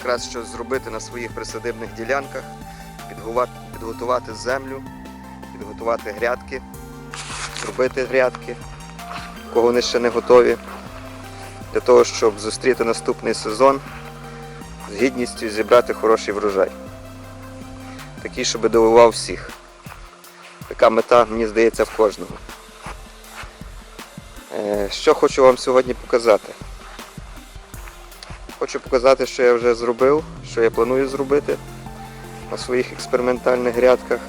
якраз щось зробити на своїх присадибних ділянках, підготувати, землю, підготувати грядки, зробити грядки, кого вони ще не готові, для того, щоб зустріти наступний сезон з гідністю зібрати хороший врожай. Такий, щоб дивував всіх. Така мета, мені здається, в кожного. Е, Що хочу вам сьогодні показати? Хочу показати, що я вже зробив, що я планую зробити на своїх експериментальних грядках.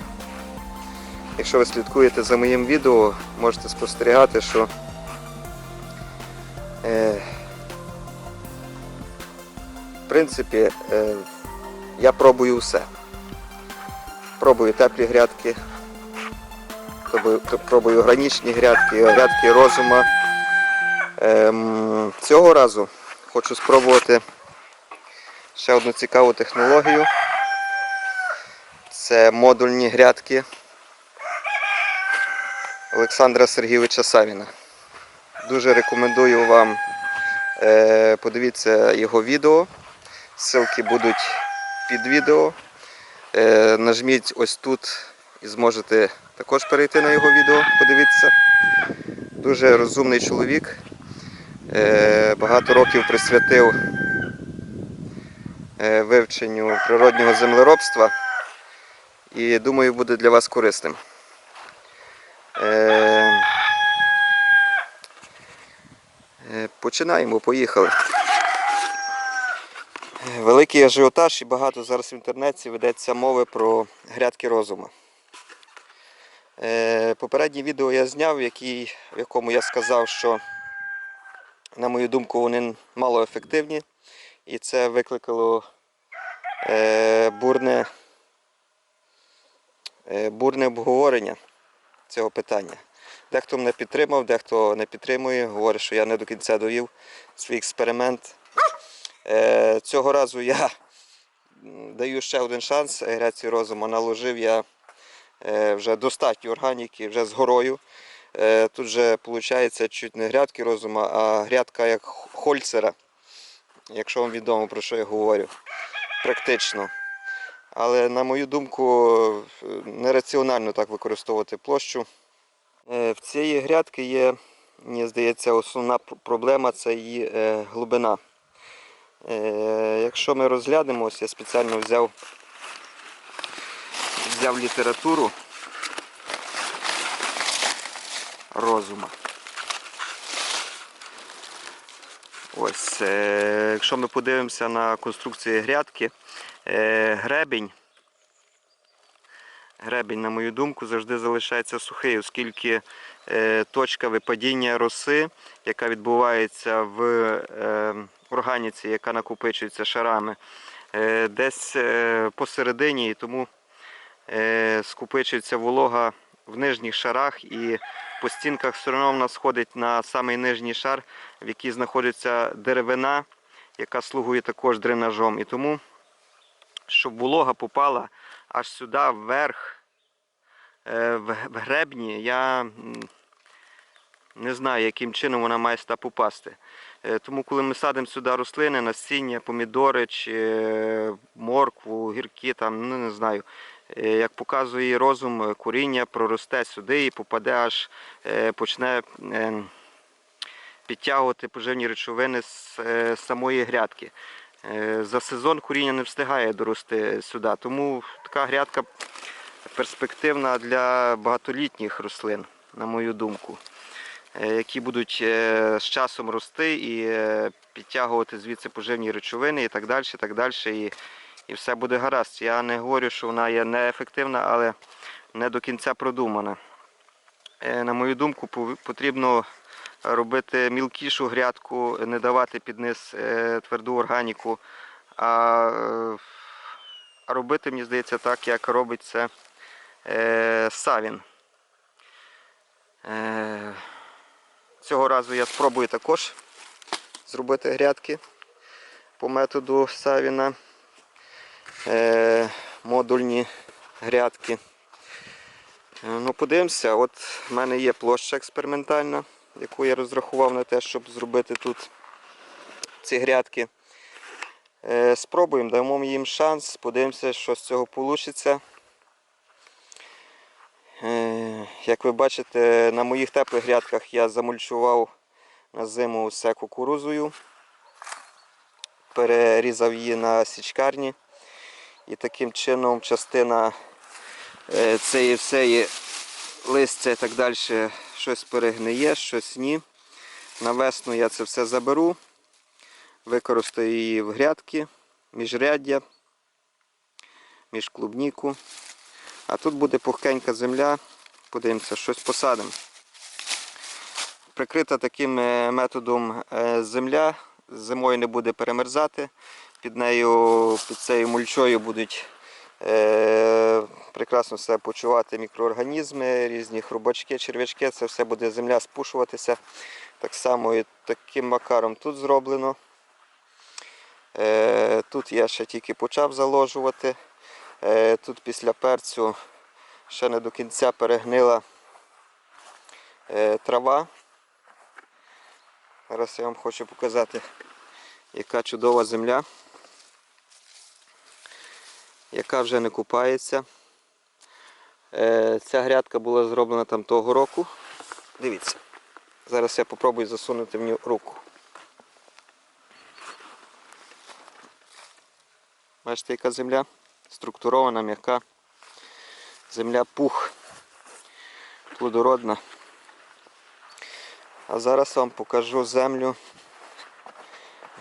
Якщо ви слідкуєте за моїм відео, можете спостерігати, що е, в принципі е, я пробую все. Пробую теплі грядки, пробую, гранічні грядки, грядки розума. Ем, цього разу хочу спробувати ще одну цікаву технологію. Це модульні грядки Олександра Сергійовича Савіна. Дуже рекомендую вам е, подивіться його відео. Ссылки будуть під відео. Е, нажміть ось тут і зможете також перейти на його відео, подивитися. Дуже розумний чоловік. Е, багато років присвятив е, вивченню природнього землеробства і думаю буде для вас корисним. Е, Починаємо, поїхали. Великий ажіотаж і багато зараз в інтернеті ведеться мови про грядки розуму. Попереднє відео я зняв, в якому я сказав, що на мою думку, вони малоефективні, і це викликало е, бурне, е, бурне обговорення цього питання. Дехто мене підтримав, дехто не підтримує, говорить, що я не до кінця довів свій експеримент. Е, цього разу я даю ще один шанс гряці розуму. Наложив я е, вже достатньо органіки, вже з горою. Е, Тут же виходить чуть не грядки розума, а грядка як Хольцера, якщо вам відомо про що я говорю. Практично. Але на мою думку, нераціонально так використовувати площу. Е, В цієї грядки є, мені здається, основна проблема це її е, глибина. Якщо ми розглянемо, ось я спеціально взяв, взяв літературу розума. Ось, е, якщо ми подивимося на конструкцію грядки, е, гребінь, гребінь, на мою думку, завжди залишається сухий, оскільки е, точка випадіння роси, яка відбувається в е, органіці, яка накопичується шарами, десь посередині, і тому е, скупичується волога в нижніх шарах і по стінках все одно вона сходить на самий нижній шар, в якій знаходиться деревина, яка слугує також дренажом. І тому, щоб волога попала аж сюди вверх, е, в в гребні, я не знаю, яким чином вона має сюди попасти. Е, Тому, коли ми садимо сюди рослини, насіння, помідори чи е, моркву, гірки, там, ну не знаю. Е, Як показує розум, е, коріння проросте сюди і попаде аж е, почне підтягувати поживні речовини з самої грядки. За сезон коріння не встигає дорости сюди, тому така грядка перспективна для багатолітніх рослин, на мою думку, які будуть з часом рости і підтягувати звідси поживні речовини і так далі. І так далі. І, все буде гаразд. Я не говорю, що вона є неефективна, але не до кінця продумана. Е, На мою думку, потрібно робити мілкішу грядку, не давати під низ е, тверду органіку, а, робити, мені здається, так, як робить це е, Савін. Цього разу я спробую також зробити грядки по методу Савіна. Е, модульні грядки. Е, Ну, подивимося, от в мене є площа експериментальна, яку я розрахував на те, щоб зробити тут ці грядки. Е, Спробуємо, дамо їм шанс, подивимося, що з цього вийде. Як ви бачите, на моїх теплих грядках я замульчував на зиму все кукурузою, перерізав її на січкарні. І таким чином частина е, цієї всеї листя і так далі щось перегниє, щось ні. На весну я це все заберу, використаю її в грядки, міжряддя, між клубніку. А тут буде пухкенька земля, подивимося, щось посадимо. Прикрита таким е, методом е, земля, зимою не буде перемерзати. Під нею, під цією мульчою будуть е, прекрасно себе почувати мікроорганізми, різні хрубачки, черв'ячки. Це все буде земля спушуватися. Так само і таким макаром тут зроблено. Е, тут я ще тільки почав заложувати. Е, тут після перцю ще не до кінця перегнила е, трава. Зараз я вам хочу показати, яка чудова земля, яка вже не купається. Е, Ця грядка була зроблена там того року. Дивіться. Зараз я попробую засунути в нього руку. Бачите, яка земля? Структурована, м'яка. Земля пух. Плодородна. А зараз вам покажу землю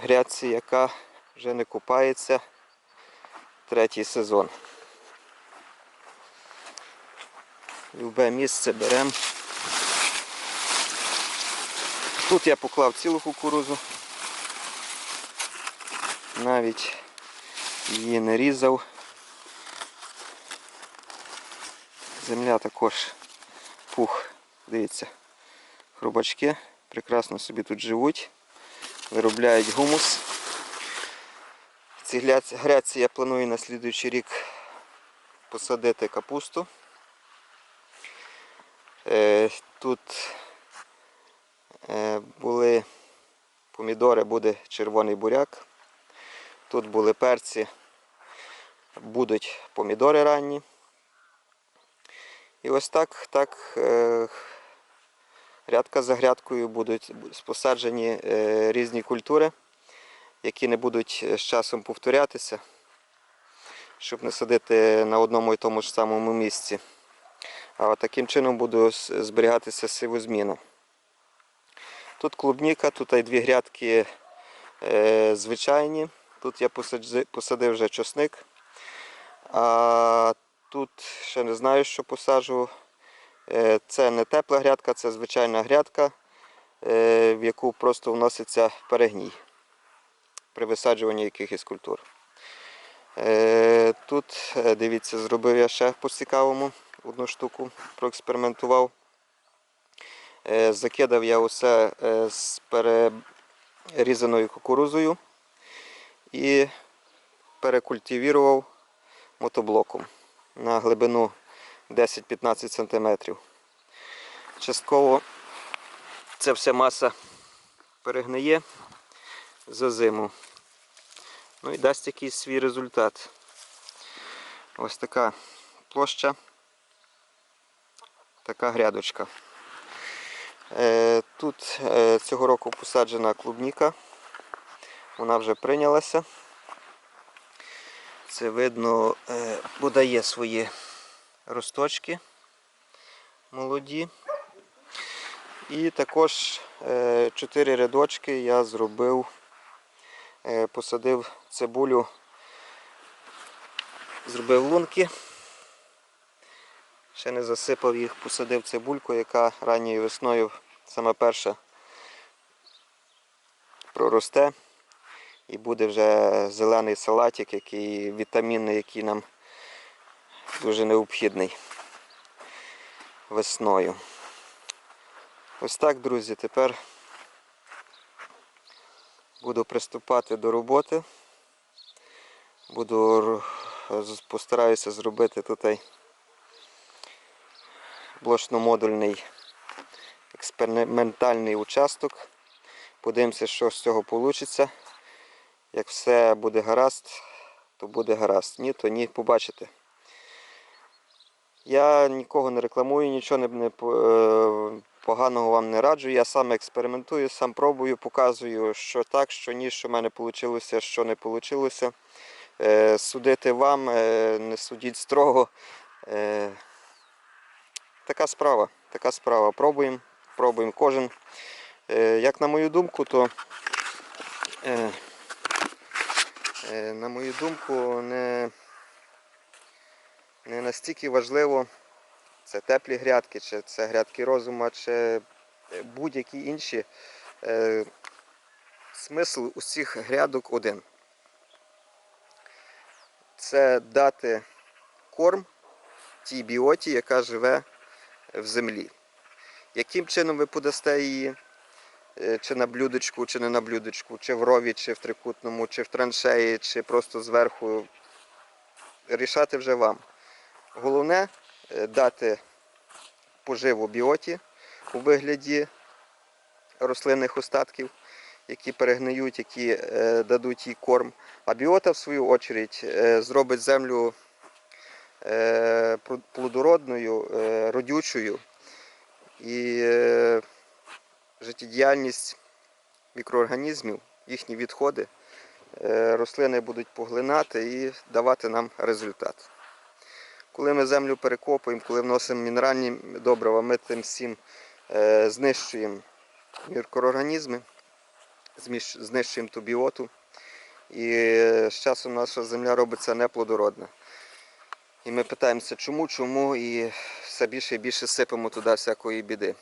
грядці, яка вже не купається третій сезон. Любе місце беремо. Тут я поклав цілу кукурузу. Навіть її не різав. Земля також пух, дивіться, хробачки прекрасно собі тут живуть, виробляють гумус. Цій гряці- я планую на слідуючий рік посадити капусту. Е, Тут е, були помідори, буде червоний буряк. Тут були перці, будуть помідори ранні. І ось так, так е, грядка за грядкою будуть посаджені різні культури, які не будуть з часом повторятися, щоб не садити на одному і тому ж самому місці. А таким чином буде с- зберігатися сивозміна. Тут клубніка, тут і дві грядки е, звичайні. Тут я посадив вже чосник. А тут ще не знаю, що посаджу. Е, Це не тепла грядка, це звичайна грядка, е, в яку просто вноситься перегній при висаджуванні якихось культур. Е, Тут, е, дивіться, зробив я ще по-цікавому одну штуку, проекспериментував. Е, Закидав я усе з перерізаною кукурузою і перекультивірував мотоблоком на глибину 10-15 см. Частково ця вся маса перегниє за зиму. Ну і дасть якийсь свій результат. Ось така площа, така грядочка. Е, Тут е, цього року посаджена клубніка. Вона вже прийнялася. Це видно, е, подає свої росточки молоді. І також е, чотири рядочки я зробив, е, посадив цибулю, зробив лунки. Ще не засипав їх, посадив цибульку, яка ранньою весною саме перша проросте. І буде вже зелений салатик, який вітамінний, який нам дуже необхідний весною. Ось так, друзі, тепер буду приступати до роботи. Буду постараюся зробити тут блочно-модульний експериментальний участок. Подивимося, що з цього вийде. Як все буде гаразд, то буде гаразд. Ні, то ні, побачите. Я нікого не рекламую, нічого не, е, поганого вам не раджу. Я сам експериментую, сам пробую, показую, що так, що ні, що в мене вийшло, що не вийшло. Е, судити вам, е, не судіть строго. Така справа, така справа. Пробуємо, пробуємо кожен. Як на мою думку, то на мою думку, не, не настільки важливо, це теплі грядки, чи це грядки розума, чи е, будь-які інші. Е, смисл усіх грядок один. Це дати корм тій біоті, яка живе в землі. Яким чином ви подасте її? Е, Чи на блюдечку, чи не на блюдечку, чи в рові, чи в трикутному, чи в траншеї, чи просто зверху. Рішати вже вам. Головне е, дати поживу біоті у вигляді рослинних остатків, які перегниють, які е, дадуть їй корм. А біота, в свою очередь, е, зробить землю плодородною, родючою. І життєдіяльність мікроорганізмів, їхні відходи, рослини будуть поглинати і давати нам результат. Коли ми землю перекопуємо, коли вносимо мінеральні добрива, ми тим всім е, знищуємо мікроорганізми, знищуємо ту біоту. І е, з часом наша земля робиться неплодородна. І ми питаємося, чому, чому, і все більше і більше сипемо туди всякої біди.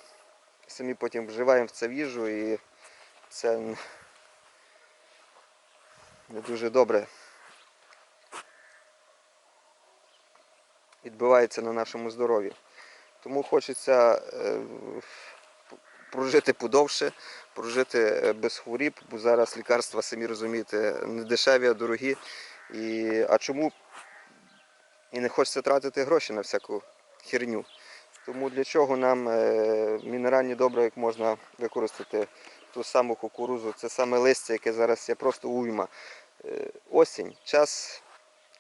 Самі потім вживаємо в це в їжу і це не дуже добре відбивається на нашому здоров'ї. Тому хочеться е, прожити подовше, прожити е, без хворіб, бо зараз лікарства, самі розумієте, не дешеві, а дорогі. І, а чому і не хочеться тратити гроші на всяку херню? Тому для чого нам е, мінеральні добрива, як можна використати ту саму кукурузу, це саме листя, яке зараз є просто уйма. Осінь, час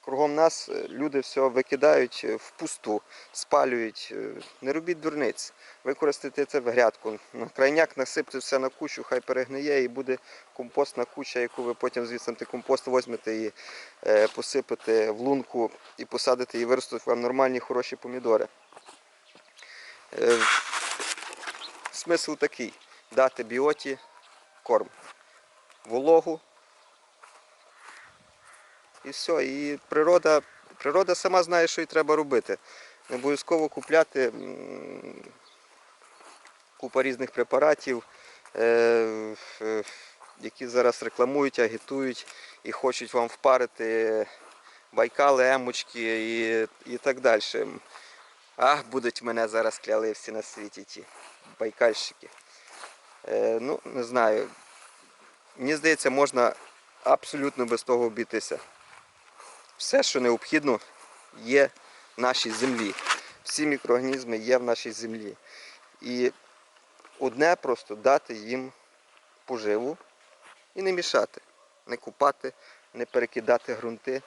кругом нас е, люди все викидають е, впусту, спалюють. Е, Не робіть дурниць. Використайте це в грядку. На крайняк насипте все на кучу, хай перегниє і буде компостна куча, яку ви потім звідси компост возьмете і посипете в лунку і посадите, і виростуть вам нормальні хороші помідори. Смисл такий: дати біоті корм, вологу. І все. І природа, природа сама знає, що їй треба робити. Не обов'язково купляти купа різних препаратів, е, е, які зараз рекламують, агітують і хочуть вам впарити байкали, емочки і, і так далі. Ах, будуть мене зараз кляли всі на світі ті байкальщики. Е, ну, не знаю. Мені здається, можна абсолютно без того обійтися. Все, що необхідно, є в нашій землі. Всі мікроорганізми є в нашій землі. І одне просто дати їм поживу і не мішати, не купати, не перекидати ґрунти.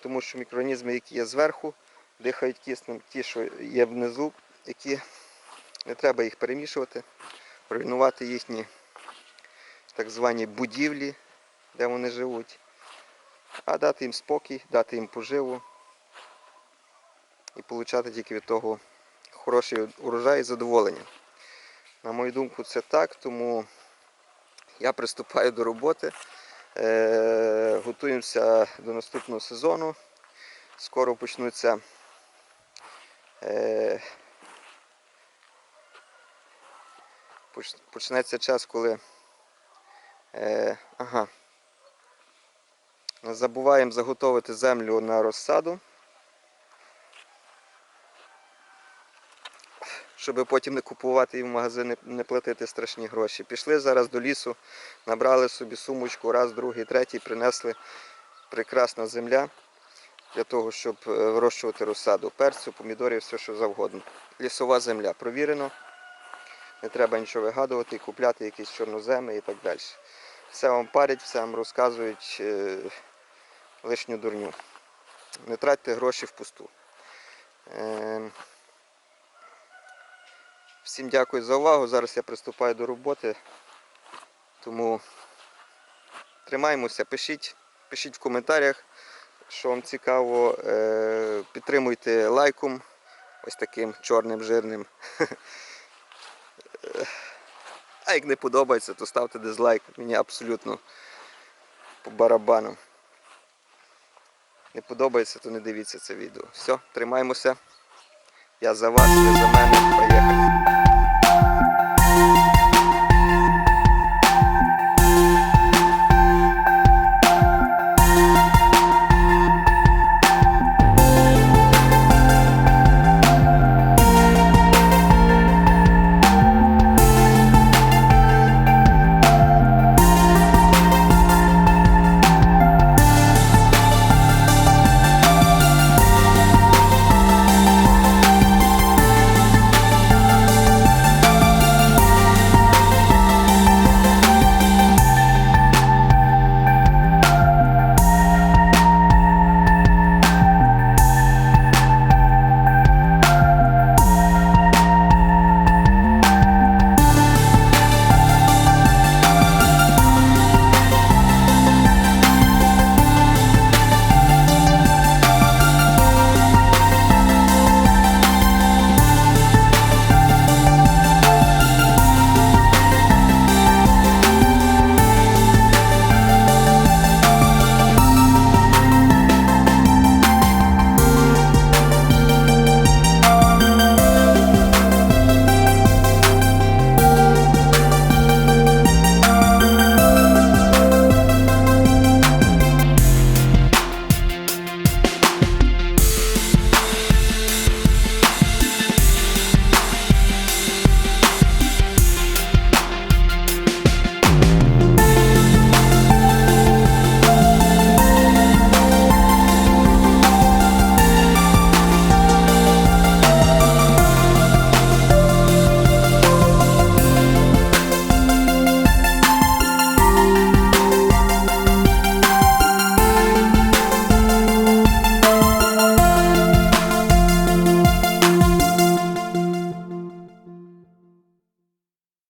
Тому що мікроорганізми, які є зверху, дихають киснем, ті, що є внизу, які не треба їх перемішувати, руйнувати їхні так звані будівлі, де вони живуть, а дати їм спокій, дати їм поживу і отримати тільки від того хороший урожай і задоволення. На мою думку, це так, тому я приступаю до роботи. Е, готуємося до наступного сезону. Скоро почнуться е, почнеться час, коли е, ага, забуваємо заготовити землю на розсаду, щоб потім не купувати і в магазини не платити страшні гроші. Пішли зараз до лісу, набрали собі сумочку, раз, другий, третій, принесли прекрасна земля для того, щоб е, вирощувати розсаду, перцю, помідорів, все що завгодно. Лісова земля провірено. Не треба нічого вигадувати, купляти якісь чорноземи і так далі. все вам парять, все вам розказують е, лишню дурню. Не тратьте гроші впусту. Е, Всім дякую за увагу. Зараз я приступаю до роботи. Тому тримаємося, пишіть, пишіть в коментарях, що вам цікаво. Е, Підтримуйте лайком, ось таким чорним, жирним. А як не подобається, то ставте дизлайк. Мені абсолютно по барабану. Не подобається, то не дивіться це відео. Все, тримаємося. Я за вас, ви за мене. Поїхали.